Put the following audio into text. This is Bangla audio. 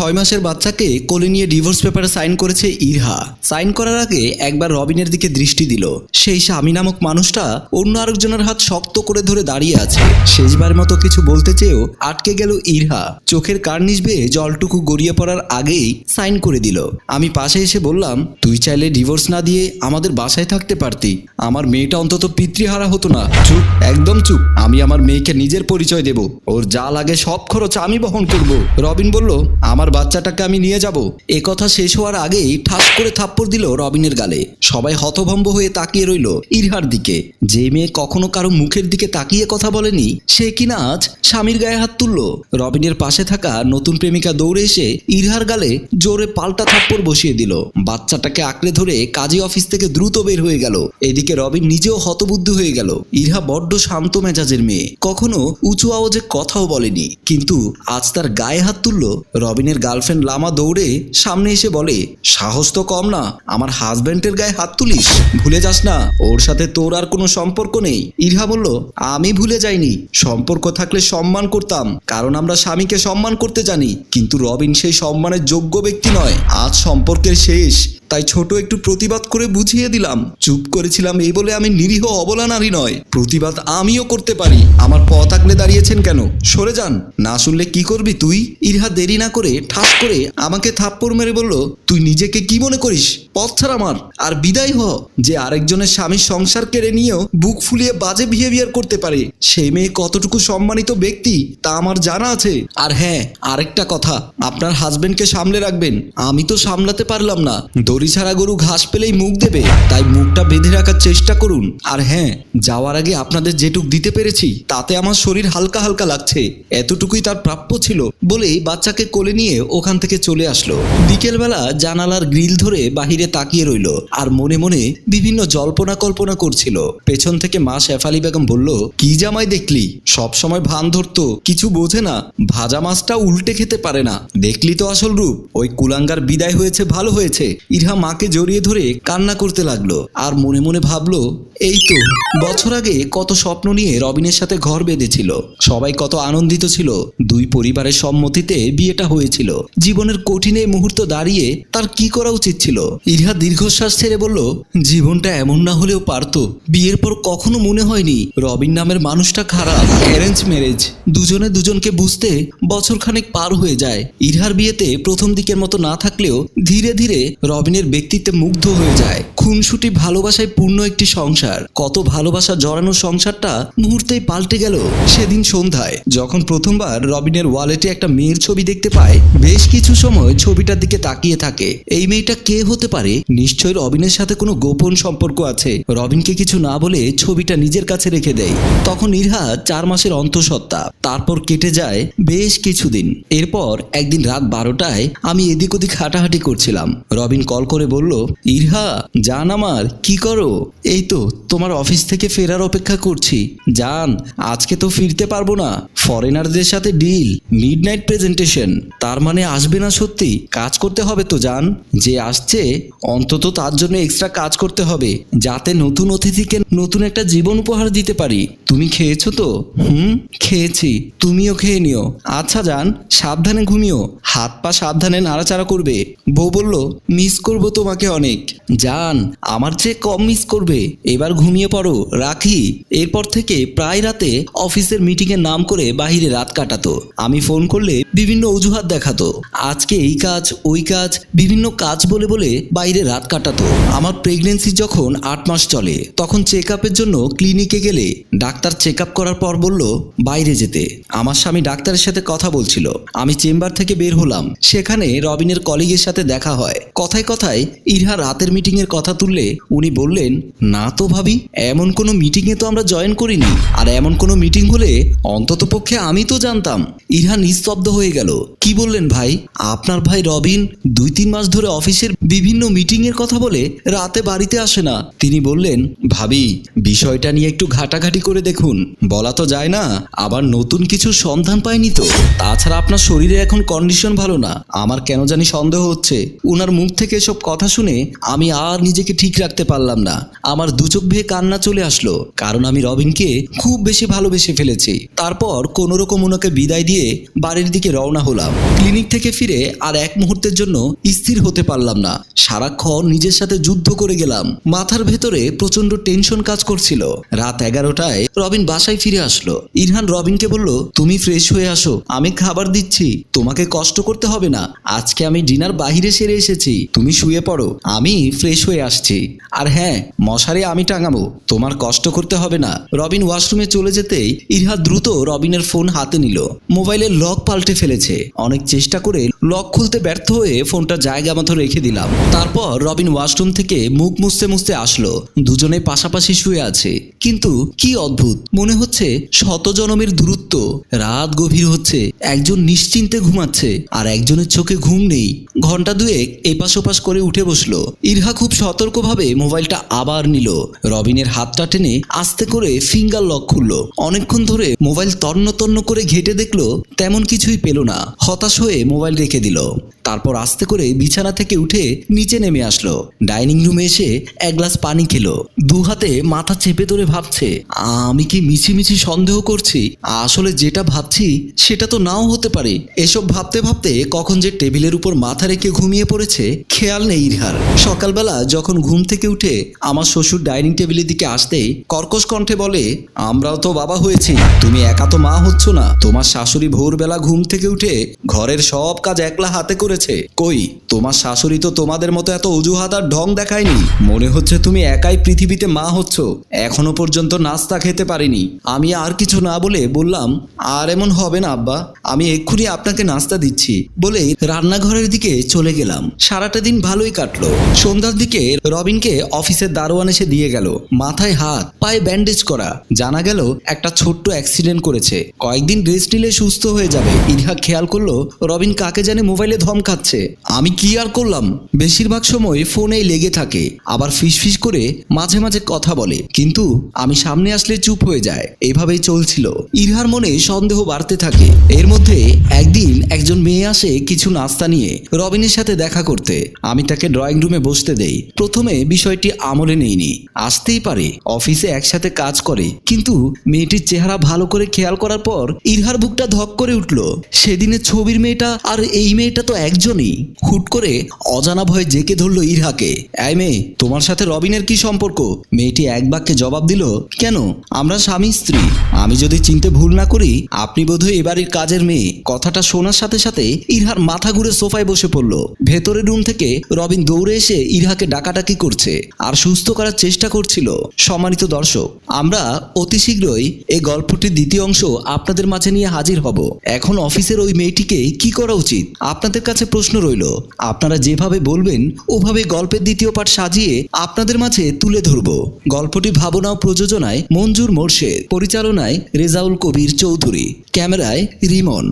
ছয় মাসের বাচ্চাকে কোলে নিয়ে ডিভোর্স পেপারে সাইন করেছে ইরহা। সাইন করার আগে একবার রবিনের দিকে দৃষ্টি দিল। সেই স্বামী নামক মানুষটা অন্য আরেকজনের হাত শক্ত করে ধরে দাঁড়িয়ে আছে। শেষবার মতো কিছু বলতে চেয়েও আটকে গেল ইরহা। চোখের কার্নিশ বেয়ে জলটুকু গড়িয়ে পড়ার আগেই সাইন করে দিল। আমি পাশে এসে বললাম, তুই চাইলে ডিভোর্স না দিয়ে আমাদের বাসায় থাকতে পারতি। আমার মেয়েটা অন্তত পিতৃহারা হতো না। চুপ, একদম চুপ। আমি আমার মেয়েকে নিজের পরিচয় দেব। ওর যা লাগে সব খরচ আমি বহন করব। রবিন বলল, আমার বাচ্চাটাকে আমি নিয়ে যাব। এ কথা শেষ হওয়ার আগেই ঠাস করে থাপ্পড় দিল রবিনের গালে। সবাই হতভম্ব হয়ে তাকিয়ে রইল ইরহার দিকে। যে মেয়ে কখনো কারও মুখের দিকে তাকিয়ে কথা বলেনি, সে কিনা আজ স্বামীর গায়ে হাত তুলল। রবিনের পাশে থাকা নতুন প্রেমিকা দৌড়ে এসে ইরহার গালে জোরে পাল্টা থাপ্পড় বসিয়ে দিল। বাচ্চাটাকে আঁকড়ে ধরে কাজী অফিস থেকে দ্রুত বের হয়ে গেল। এদিকে রবিন নিজেও হতবুদ্ধ হয়ে গেল। ইরহা বড্ড শান্ত মেজাজের মেয়ে। কখনো উঁচু আওয়াজে কথাও বলেনি। কিন্তু আজ তার গায়ে হাত তুলল রবিনের গার্লফ্রেন্ড লামা দৌড়ে সামনে এসে বলে, সাহস তো কম না, আমার হাজব্যান্ডের গায়ে হাত তুলিস, ভুলে যাস না, ওর সাথে তোর আর কোনো সম্পর্ক নেই। ইরহা বলল, আমি ভুলে যাইনি, সম্পর্ক থাকলে সম্মান করতাম, কারণ আমরা স্বামীকে সম্মান করতে জানি, কিন্তু রবিন সেই সম্মানের যোগ্য ব্যক্তি নয়, আজ সম্পর্কের শেষ তাই ছোট একটু প্রতিবাদ করে বুঝিয়ে দিলাম। চুপ করেছিলাম এই বলে আমি নিরীহ অবলা নারী নয়। প্রতিবাদ আমিও করতে পারি। আমার পথ আগলে দাঁড়িয়েছেন কেন? সরে যান। না শুনলে কি করবি তুই? ইরহা দেরি না করে ঠাস করে আমাকে থাপ্পড় মেরে বলল, তুই নিজেকে কি মনে করিস? পথ ছাড় আমার। আর বিদায় হ। যে আরেকজনের স্বামীর সংসার কেড়ে নিয়েও বুক ফুলিয়ে বাজে বিহেভিয়ার করতে পারে। সেই মেয়ে কতটুকু সম্মানিত ব্যক্তি, তা আমার জানা আছে। আর হ্যাঁ আরেকটা কথা। আপনার হাজবেন্ডকে সামলে রাখবেন। আমি তো সামলাতে পারলাম না। দড়ি ছাড়া গরু ঘাস পেলেই মুখ দেবে, তাই মুখটা বেঁধে রাখার চেষ্টা করুন। আর হ্যাঁ যাওয়ার আগে আপনাদের যেটুক দিতে পেরেছি, তাতে আমার শরীর হালকা হালকা লাগছে। এতটুকুই তার প্রাপ্য ছিল বলেই বাচ্চাকে কোলে নিয়ে ওখান থেকে চলে আসলো। বিকেলবেলা জানালার গ্রিল ধরে বাহিরে তাকিয়ে রইল আর মনে মনে বিভিন্ন জল্পনা কল্পনা করছিল। পেছন থেকে মা শেফালি বেগম বলল, কি জামাই দেখলি? সব সময় ভান ধরতো, কিছু বোঝে না। ভাজা মাছটা উল্টে খেতে পারে না। দেখলি তো আসল রূপ। ওই কুলাঙ্গার বিদায় হয়েছে, ভালো হয়েছে। ইরহা মাকে জড়িয়ে ধরে কান্না করতে লাগল আর মনে মনে ভাবলো, এই তো, বছর আগে কত স্বপ্ন নিয়ে রবিনের সাথে ঘর বেঁধেছিল। সবাই কত আনন্দিত ছিল। দুই পরিবারের সম্মতিতে বিয়েটা হয়েছিল। জীবনের কঠিন এই মুহূর্ত দাঁড়িয়ে তার কি করা উচিত ছিল? ইরহা দীর্ঘশ্বাস ছেড়ে বলল, জীবনটা এমন না হলেও পারতো। বিয়ের পর কখনো মনে হয়নি রবিন নামের মানুষটা খারাপ। Arrange marriage. দুজনে দুজনকে বুঝতে বছরখানেক পার হয়ে যায়। ইরহার বিয়েতে প্রথম দিকের মতো না থাকলেও ধীরে ধীরে রবিনের ব্যক্তিত্বে মুগ্ধ হয়ে যায়। খুনসুটি ভালোবাসায় পূর্ণ একটি সংসার। কত ভালোবাসা জড়ানো সংসারটা মুহূর্তেই পাল্টে গেল সেদিন সন্ধ্যায়। যখন প্রথমবার রবিনের ওয়ালেটে একটা মেয়ের ছবি দেখতে পায়, বেশ কিছু সময় ছবিটার দিকে তাকিয়ে থাকে। এই মেয়েটা কে হতে পারে? নিশ্চয়ই রবিনের সাথে কোনো গোপন সম্পর্ক আছে। রবিনকে কিছু না বলে ছবিটা নিজের কাছে রেখে দেয়। তখন ইরহা চার মাসের অন্তঃসত্ত্বা। তারপর কেটে যায় বেশ কিছুদিন। এরপর একদিন রাত বারোটায় আমি এদিক ওদিক হাঁটাহাঁটি করছিলাম। রবিন কল করে বলল, ইরহা, জান আমার, কি করো? এই তো, তোমার অফিস থেকে ফেরার অপেক্ষা করছি। জান, আজকে তো ফিরতে পারব না। ফরেনারদের সাথে ডিল মিড নাইট প্রেজেন্টেশন। তার মানে আসবে না সত্যি? কাজ করতে হবে তো, জান। যে আসছে, অন্তত তার জন্য এক্সট্রা কাজ করতে হবে, যাতে নতুন অতিথিকে নতুন একটা জীবন উপহার দিতে পারি। তুমি খেয়েছো তো? হুম, খেয়েছি। তুমিও খেয়ে নিও। আচ্ছা যান সাবধানে ঘুমিও। হাত পা সাবধানে নাড়াচাড়া করবে। বউ বলল, মিস করব তোমাকে অনেক। যান আমার চেয়ে কম মিস করবে। এবার ঘুমিয়ে পড়ো। রাখি। এরপর থেকে প্রায় রাতে অফিসের মিটিংয়ের নাম করে বাইরে রাত কাটাতো। আমি ফোন করলে বিভিন্ন অজুহাত দেখাতো। আজকে এই কাজ, ওই কাজ, বিভিন্ন কাজ বলে বলে বাইরে রাত কাটাতো। আমার প্রেগনেন্সি যখন আট মাস চলে, তখন চেক আপের জন্য ক্লিনিকে গেলে ডাক্তার চেক আপ করার পর বলল, বাইরে যেতে। আমার স্বামী ডাক্তারের সাথে কথা বলছিল। আমি চেম্বার থেকে বের হলাম। সেখানে রবিনের কলিগের সাথে দেখা হয়। কথায় কথায় ইরহা রাতের মিটিং এর কথা তুললে উনি বললেন, না তো ভাবি, এমন কোনো মিটিং এ তো আমরা জয়েন করিনি। আর এমন কোনো মিটিং হলে অন্তত পক্ষে আমি তো জানতাম। ইরহা নিস্তব্ধ হয়ে গেল। কি বললেন ভাই? আপনার ভাই রবিন দুই তিন মাস ধরে অফিসের বিভিন্ন মিটিং এর কথা বলে রাতে বাড়িতে আসে না। তিনি বললেন, ভাবি, বিষয়টা নিয়ে একটু ঘাটাঘাটি করে দেখুন। বলা তো যায় না, আবার নতুন কিছু সন্ধান পায়নি তো। তাছাড়া আপনার শরীরে এখন কন্ডিশন ভালো না। আমার কেন জানি সন্দেহ হচ্ছে। উনার মুখ থেকে এসব কথা শুনে আমি আর নিজেকে ঠিক রাখতে পারলাম না। আমার দু চোখ ভেয়ে কান্না চলে আসলো, কারণ আমি রবিনকে খুব বেশি ভালোবেসে ফেলেছি। তারপর কোনো রকম ওনাকে বিদায় দিয়ে বাড়ির দিকে রওনা হলাম। ক্লিনিক থেকে ফিরে আর এক মুহূর্তের জন্য স্থির হতে পারলাম না। সারাক্ষণ নিজের সাথে যুদ্ধ করে গেলাম। মাথার ভেতরে প্রচণ্ড টেনশন কাজ করছিল। রাত এগারোটায় রবিন বাসায় ফিরে আসলো। ইরহান রবিনকে বলল, তুমি ফ্রেশ হয়ে আসো, আমি খাবার দিচ্ছি। তোমাকে কষ্ট করতে হবে না। আজকে আমি ডিনার বাহিরে সেরে এসেছি। তুমি শুয়ে পড়ো, আমি ফ্রেশ হয়ে আসছি। আর হ্যাঁ মশারি আমি টাঙাবো, তোমার কষ্ট করতে হবে না। রবিন ওয়াশরুমে চলে যেতেই ইরহা দ্রুত রবিনের ফোন হাতে নিল। মোবাইলের লক পাল্টে ফেলেছে। অনেক চেষ্টা করে লক খুলতে ব্যর্থ হয়ে ফোনটা জায়গা মতো রেখে দিলাম। তারপর রবিন ওয়াশরুম থেকে মুখ মুছতে মুছতে আসলো। দুজনে পাশাপাশি শুয়ে আছে। কিন্তু কি অদ্ভুত, মনে হচ্ছে শত জনমের দূরত্ব। রাত গভীর হচ্ছে, একজন নিশ্চিন্তে ঘুমাচ্ছে, আর একজনের চোখে ঘুম নেই। ঘণ্টা দুয়েক এপাশ ওপাশ করে উঠে বসল। ইরহা খুব সতর্কভাবে মোবাইলটা আবার নিল। রবিনের হাতটা টেনে আস্তে করে ফিঙ্গার লক খুলল। অনেকক্ষণ ধরে মোবাইল তন্ন তন্ন করে ঘেটে দেখল, তেমন কিছুই পেল না। হতাশ হয়ে মোবাইল রেখে দিল। তারপর আস্তে করে বিছানা থেকে উঠে নিচে নেমে আসলো। ডাইনিং রুমে এসে এক গ্লাস পানি খেলো। দু হাতে মাথা চেপে ধরে ভাবছে, আমি কি মিছিমিছি সন্দেহ করছি? আসলে যেটা ভাবছি সেটা তো নাও হতে পারে। এসব ভাবতে ভাবতে কখন যে টেবিলের উপর মাথা রেখে ঘুমিয়ে পড়েছে, খেয়াল নেই ইরহার। সকালবেলা যখন ঘুম থেকে উঠে আমার শ্বশুর ডাইনিং টেবিলের দিকে আসতেই কর্কশ কণ্ঠে বলে, আমরাও তো বাবা হয়েছি, তুমি একা তো মা হচ্ছ না। তোমার শাশুড়ি ভোরবেলা ঘুম থেকে উঠে ঘরের সব কাজ একলা হাতে করেছে কই, তোমার শাশুড়ি তো তোমাদের মতো এত অজুহাত আর ঢং দেখায়নি। মনে হচ্ছে তুমি একাই পৃথিবীতে মা হচ্ছ। এখনও পর্যন্ত নাস্তা খেতে পারিনি। আমি আর কিছু না বলে বললাম, আর এমন হবে না, আব্বা। আমি এক্ষুনি আপনাকে নাস্তা দিচ্ছি। বলে রান্নাঘরের দিকে চলে গেলাম। সারাটা দিন ভালোই কাটলো। সন্ধ্যার দিকে রবিনকে অফিসের দারোয়ান এসে দিয়ে গেল। মাথায় হাত, পায়ে ব্যান্ডেজ করা। জানা গেল একটা ছোট্ট অ্যাক্সিডেন্ট করেছে। কয়েকদিন রেস্ট নিলে সুস্থ হয়ে যাবে। ইরহা খেয়াল করল, রবিন কাকে জানে মোবাইলে ধমকাচ্ছে আমি কি আর করলাম? বেশিরভাগ সময় ফোনেই লেগে থাকে, আবার ফিসফিস করে মাঝে মাঝে কথা বলে। কিন্তু আমি সামনে আসলে চুপ হয়ে যায়। এভাবেই চলছিল। ইরহার মনে সন্দেহ বাড়তে থাকে। এর মধ্যে একদিন একজন মেয়ে আসে কিছু নাস্তা নিয়ে রবিনের সাথে দেখা করতে। আমি তাকে ড্রয়িং রুমে বসতে দেই। প্রথমে বিষয়টি আমলে নেইনি। আসতেই পারে, অফিসে একসাথে কাজ করে। কিন্তু মেয়েটির চেহারা ভালো করে খেয়াল করার পর ইরহার বুকটা ধক করে উঠল। সেদিনের ছবির মেয়েটা আর এই মেয়েটা তো একজনই হুট করে অজানা ভয়ে জেকে ধরলো ইরহাকে। এই মেয়ে, তোমার সাথে রবিনের কি সম্পর্ক? মেয়েটি এক বাক্যে জবাব দিল, কেন? আমরা স্বামী, স্ত্রী। আমি যদি চিনতে ভুল না করি, আপনি বোধহয় এবাড়ির কাজের মেয়ে। কথাটা শোনার সাথে সাথে ইরহার মাথা ঘুরে সোফায় বসে পড়ল। ভেতরের রুম থেকে রবিন দৌড়ে এসে ইরহাকে ডাকাডাকি করছে আর সুস্থ করার চেষ্টা করছিল। সম্মানিত দর্শক, আমরা অতি শীঘ্রই এই গল্পটির দ্বিতীয় অংশ আপনাদের মাঝে নিয়ে হাজির হব। এখন অফিসের ওই মেয়েটিকে কি করা উচিত? আপনাদের কাছে প্রশ্ন রইল, আপনারা যেভাবে বলবেন, ওভাবে গল্পের দ্বিতীয় পাঠ সাজিয়ে আপনাদের মাঝে তুলে ধরব। গল্পটি ভাবনা ও প্রযোজনায় মঞ্জুর মোর্শেদ, পরিচালনায় রেজাউল কবির চৌধুরী, ক্যামেরায় রিমন।